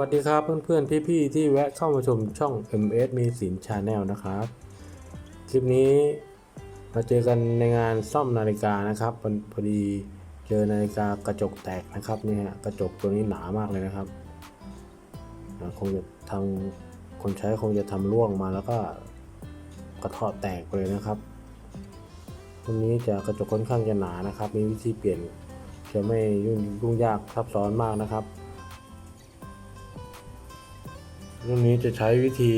วัสดีครับเพื่อนๆพี่ๆที่แวะเข้ามาชมช่อง MS มีสินชาแนลนะครับ คลิปนี้มาเจอกันในงานซ่อมนาฬิกานะครับพอพอดีเจอนาฬิกากระจกแตกนะครับนี่ฮะกระจกตัวนี้หนามากเลยนะครับคงจะทางคนใช้คงจะทำร่วงมาแล้วก็กระเทาะแตกไปเลยนะครับตรงนี้จะกระจกค่อนข้างจะหนานะครับ มีวิธีเปลี่ยนจะไม่ยุ่งยุ่งยากซับซ้อนมากนะครับ รุ่นนี้จะใช้วิธี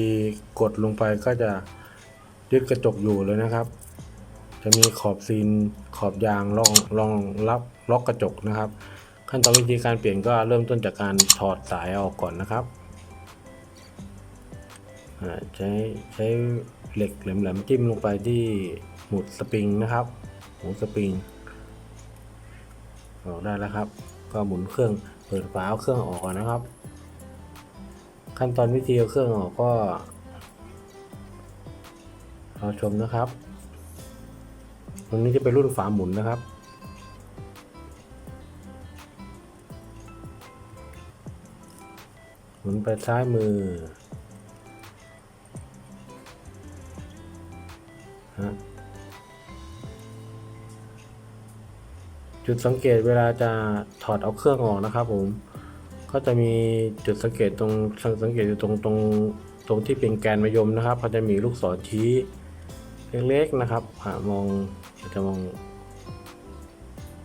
กดลงไปก็จะยึดกระจกอยู่เลยนะครับ จะมีขอบซีนขอบยางรองรองรับล็อกกระจกนะครับ ขั้นตอนวิธีการเปลี่ยนก็เริ่มต้นจากการถอดสายออกก่อนนะครับใช้ใช้เหล็กแหลมๆจิ้มลงไปที่หมุดสปริงนะครับ หมุดสปริงออกได้แล้วครับ ก็หมุนเครื่องเปิดฝาเอาเครื่องออกก่อนนะครับ ขั้นตอนวิธีเอาเครื่องออกก็รอชมนะครับตรงนี้จะเป็นรุ่นฝาหมุนนะครับ หมุนไปซ้ายมือฮะจุดสังเกตเวลาจะถอดเอาเครื่องออกนะครับผม ก็จะมีจุดสังเกตตรงสังเกตอยู่ตรงตรงตรงที่เป็นแกนมะยมนะครับเขาจะมีลูกศรชี้เล็กๆนะครับหามองจะมอง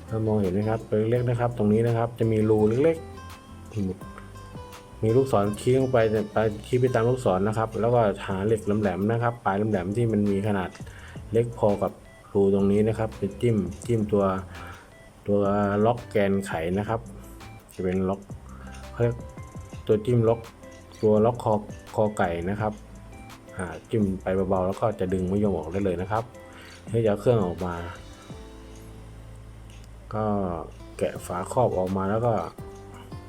ถ้ามองเห็นไหมครับเล็กๆนะครับ ตรงนี้นะครับจะมีรูเล็กๆ มีลูกศรชี้ลงไปไปชี้ไปตามลูกศรนะครับ แล้วก็หาเหล็กแหลมๆนะครับ ปลายแหลมๆที่มันมีขนาดเล็กพอกับรูตรงนี้นะครับไปจิ้มจิ้มตัวตัวล็อกแกนไขนะครับ จะเป็นล็อก เขาเรียกตัวจิ้มล็อกตัวล็อกคอคอไก่นะครับอ่าจิ้มไปเบาๆแล้วก็จะดึงมะยมออกได้เลยนะครับให้จะเอาเครื่องออกมา ก็แกะฝาครอบออกมาแล้วก็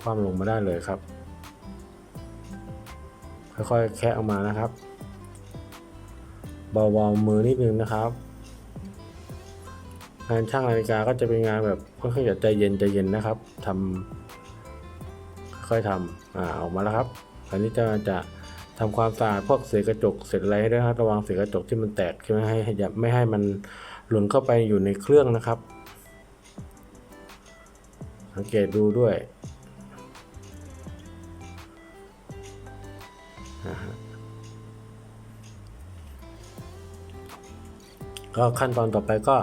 คว่ำลงมาได้เลยครับ ค่อยๆแคะออกมานะครับเบาๆมือนิดนึงนะครับงานช่างนาฬิกาก็จะเป็นงานแบบค่อนข้างจะใจเย็นใจเย็นนะครับทำ ค่อยทำอ่าออกมาแล้วครับอันนี้จะจะทำความสะอาดพวกเศษกระจกเศษอะไรให้ด้วยครับระวังเศษกระจกที่มันแตกใช่ไหมให้ให้อย่าไม่ให้มันหล่นเข้าไปอยู่ในเครื่องนะครับ สังเกตดูด้วยก็ขั้นตอนต่อไปก็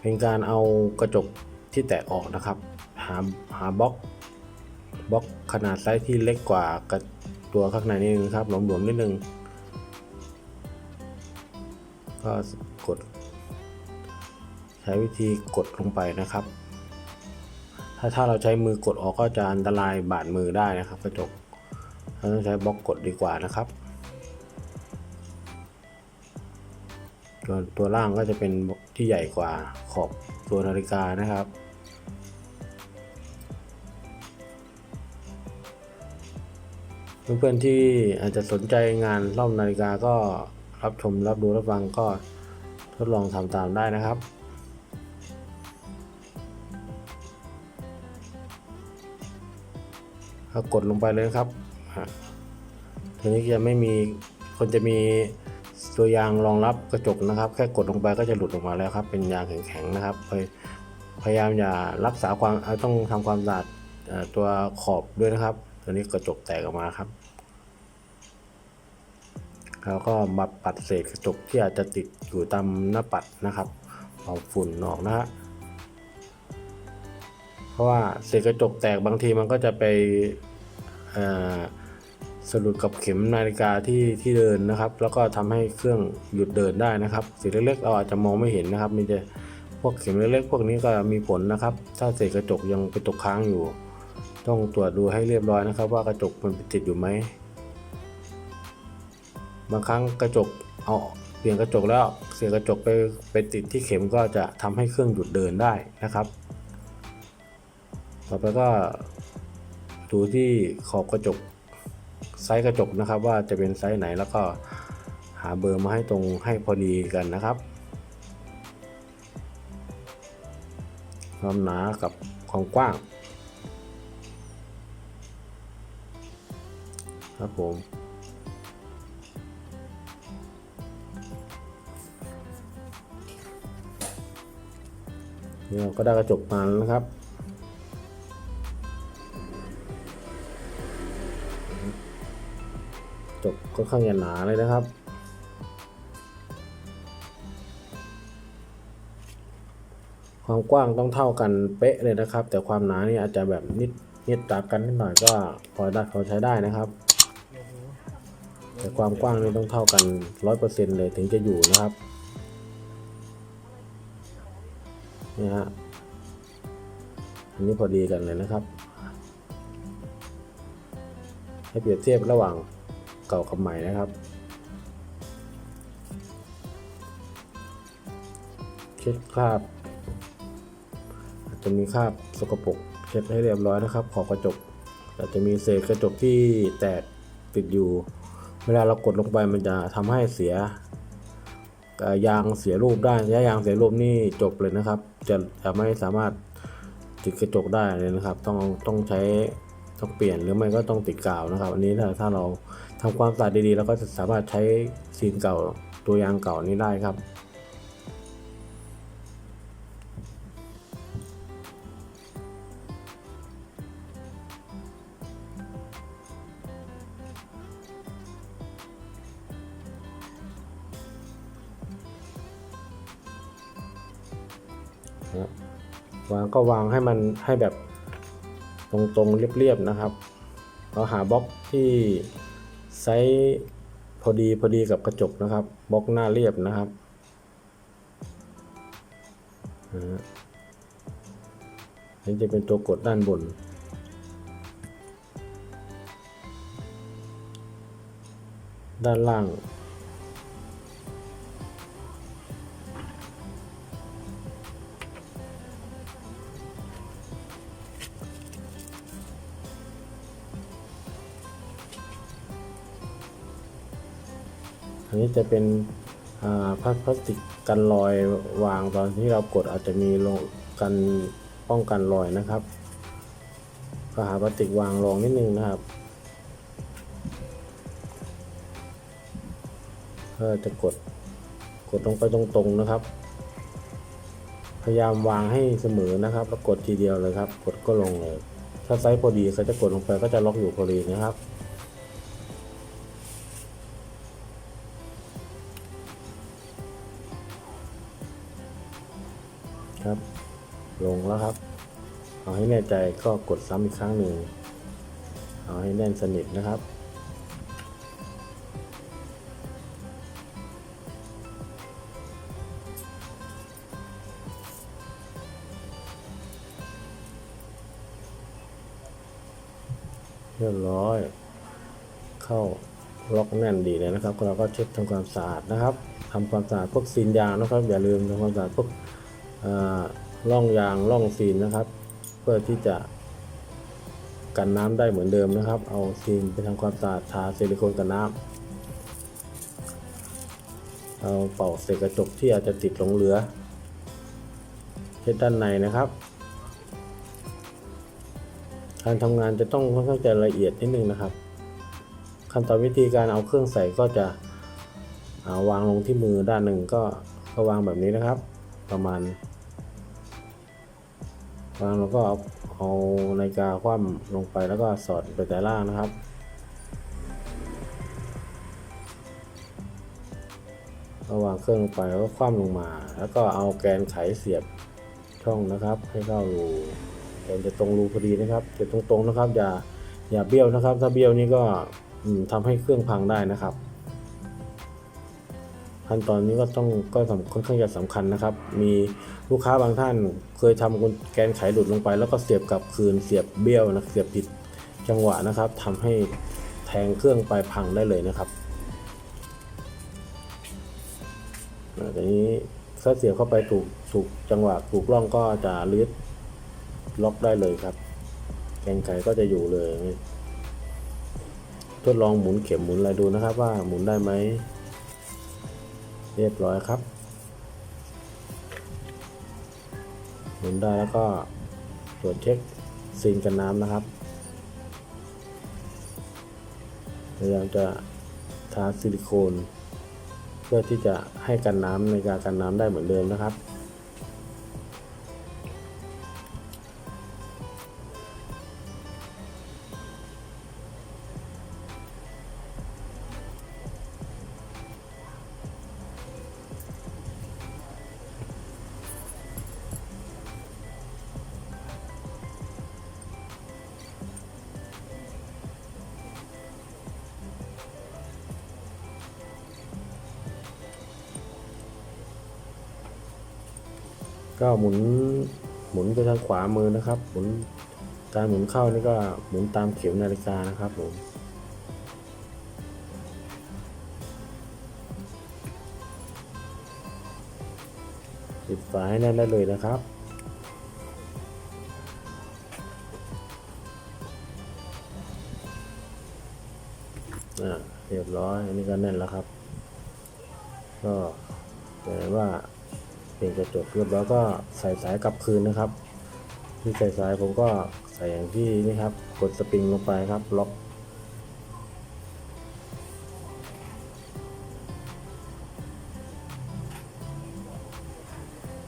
เป็นการเอากระจกที่แตกออกนะครับ หาหาบล็อก บล็อกขนาดไซส์ที่เล็กกว่ากับตัวข้างในนิดนึงครับหลวมๆนิดนึง ก็กด ใช้วิธีกดลงไปนะครับ ถ้าถ้าเราใช้มือกดออกก็จะอันตรายบาดมือได้นะครับ กระจกเราต้องใช้บล็อกกดดีกว่านะครับส่วตัวล่างก็จะเป็นที่ใหญ่กว่าขอบตัวนาฬิกานะครับ เพื่อนๆที่อาจจะสนใจงานซ่อมนาฬิกาก็รับชมรับดูรับฟังก็ทดลองทำตามได้นะครับก็กดลงไปเลยนะครับอะทีนี้จะไม่มีคนจะมีตัวยางรองรับกระจกนะครับ แค่กดลงไปก็จะหลุดออกมาแล้วครับ เป็นยางแข็งๆนะครับ พยายามอย่ารักษาความต้องทำความสะอาดตัวขอบด้วยนะครับ ตัวนี้กระจกแตกออกมาครับ แล้วก็มาปัดเศษกระจกที่อาจจะติดอยู่ตามหน้าปัดนะครับ เอาฝุ่นออกนะฮะเพราะว่าเศษกระจกแตกบางทีมันก็จะไปสะดุดกับเข็มนาฬิกาที่ที่เดินนะครับ แล้วก็ทำให้เครื่องหยุดเดินได้นะครับสีเล็กๆเราอาจจะมองไม่เห็นนะครับ มีแต่พวกเข็มเล็กๆพวกนี้ก็มีผลนะครับ ถ้าเศษกระจกยังไปตกค้างอยู่ ต้องตรวจดูให้เรียบร้อยนะครับ ว่ากระจกมันติดอยู่ไหม บางครั้งกระจกเอาเปลี่ยนกระจกแล้วเสียกระจกไปไปติดที่เข็มก็จะทำให้เครื่องหยุดเดินได้นะครับ ต่อไปก็ดูที่ขอบกระจกไซส์กระจกนะครับ ว่าจะเป็นไซส์ไหนแล้วก็หาเบอร์มาให้ตรงให้พอดีกันนะครับ ความหนากับความกว้าง ครับผม นี่เราก็ได้กระจกมาแล้วนะครับ จบค่อนข้างจะหนาเลยนะครับ ความกว้างต้องเท่ากันเป๊ะเลยนะครับ แต่ความหนานี่อาจจะแบบนิดนิดต่างกันนิดหน่อยก็พอได้พอใช้ได้นะครับ แต่ความกว้างนี่ต้องเท่ากันร้อยเปอร์เซ็นต์เลยถึงจะอยู่นะครับ นี่ฮะอันนี้พอดีกันเลยนะครับ ให้เปรียบเทียบระหว่างเก่ากับใหม่นะครับเช็ดคราบอาจจะมีคราบสกปรกเช็ดให้เรียบร้อยนะครับ ขอบกระจกอาจจะมีเศษกระจกที่แตกติดอยู่ เวลาเรากดลงไปมันจะทำให้เสีย ยางเสียรูปได้ถ้ายางเสียรูปนี่จบเลยนะครับ จะจะไม่สามารถติดกระจกได้เลยนะครับ ต้องต้องใช้ต้องเปลี่ยนหรือไม่ก็ต้องติดกาวนะครับ อันนี้ถ้าถ้าเราทำความสะอาดดีๆเราก็จะสามารถใช้ซีนเก่าตัวยางเก่านี้ได้ครับ นะวางก็วางให้มันให้แบบตรงๆเรียบๆนะครับเราหาบล็อกที่ไซส์พอดีพอดีกับกระจกนะครับบล็อกหน้าเรียบนะครับนี่จะเป็นตัวกดด้านบน ด้านล่าง อันนี้จะเป็นพลาสติกกันรอยวางตอนที่เรากดอาจจะมีลงกันป้องกันรอยนะครับก็หาพลาสติกวางรองนิดนึงนะครับเพื่อจะกดกดลงไปตรงๆนะครับ พยายามวางให้เสมอนะครับ แล้วกดทีเดียวเลยครับ กดก็ลงเลย ถ้าไซส์พอดีเขาจะกดลงไปก็จะล็อกอยู่พอดีนะครับ งแล้วครับ เอาให้แน่ใจก็กดซ้ำอีกครั้งหนึ่ง เอาให้แน่นสนิทนะครับ เรียบร้อย เข้าล็อกแน่นดีเลยนะครับ เราก็เช็ดทำความสะอาดนะครับทำความสะอาดพวกซีนยางนะครับ อย่าลืมทำความสะอาดพวก อ่าร่องยางร่องซีนนะครับ เพื่อที่จะกันน้ำได้เหมือนเดิมนะครับ เอาซีนไปทำความสะอาดทาซิลิโคนกันน้ำเอาเป่าเศษกระจกที่อาจจะติดหลงเหลือเช็ดด้านในนะครับ การทำงานจะต้องค่อนข้างจะละเอียดนิดนึงนะครับ ขั้นตอนวิธีการเอาเครื่องใส่ก็จะาวางลงที่มือด้านหนึ่งก็ก็วางแบบนี้นะครับ ประมาณ วางแล้วก็เอาเอานาฬิกาคว่ำลงไปแล้วก็สอดไปแต่ล่างนะครับ ก็วางเครื่องลงไปแล้วก็คว่ำลงมา แล้วก็เอาแกนไขเสียบช่องนะครับ ให้เข้ารูแกนจะตรงรูพอดีนะครับจะตรงๆนะครับ อย่าอย่าเบี้ยวนะครับ ถ้าเบี้ยวนี่ก็อืมทำให้เครื่องพังได้นะครับ ขั้นตอนนี้ก็ต้องก็สำค่อนข้างจะสำคัญนะครับ มีลูกค้าบางท่านเคยทำกุญแกนไขหลุดลงไป แล้วก็เสียบกลับคืนเสียบเบี้ยวนะเสียบผิดจังหวะนะครับทำให้แทงเครื่องไปพังได้เลยนะครับอ่าทีนี้ถ้าเสียบเข้าไปถูกถูกจังหวะถูกร่องก็จะลืดล็อกได้เลยครับ แกนไขก็จะอยู่เลย ทดลองหมุนเข็มหมุนอะไรดูนะครับ ว่าหมุนได้ไหม รียบร้อยครับ หมุนได้แล้วก็ตรวจเช็คซีนกันน้ำนะครับพยายามจะทาซิลิโคน เพื่อที่จะให้กันน้ำในการกันน้ำได้เหมือนเดิมนะครับ ก็หมุนหมุนไปทางขวามือนะครับ หมุนการหมุนเข้านี่ก็หมุนตามเข็มนาฬิกานะครับผมปิดฝาให้แน่นได้เลยนะครับอ่าเรียบร้อย อันนี้ก็แน่นแล้วครับ ก็แปลว่า เป็นกระจกเรียบร้อยก็ใส่สายกลับคืนนะครับ ที่ใส่สายผมก็ใส่อย่างที่นี่ครับ กดสปริงลงไปครับล็อก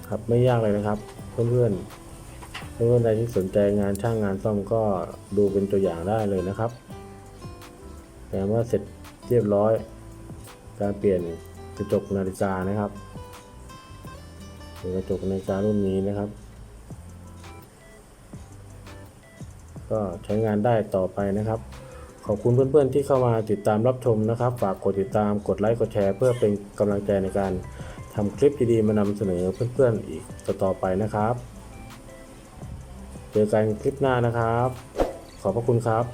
ครับไม่ยากเลยนะครับ เพื่อนๆเพื่อนๆใดที่สนใจงานช่างงานซ่อมก็ดูเป็นตัวอย่างได้เลยนะครับแปลว่าเสร็จเรียบร้อย การเปลี่ยนกระจกนาฬิกานะครับ เป็นกระจกนาฬิการุ่นนี้นะครับ ก็ใช้งานได้ต่อไปนะครับ ขอบคุณเพื่อนๆที่เข้ามาติดตามรับชมนะครับ ฝากกดติดตามกดไลค์กดแชร์เพื่อเป็นกำลังใจในการทำคลิปดีๆมานำเสนอเพื่อนๆอีกต่อไปนะครับ เจอกันคลิปหน้านะครับ ขอบพระคุณครับ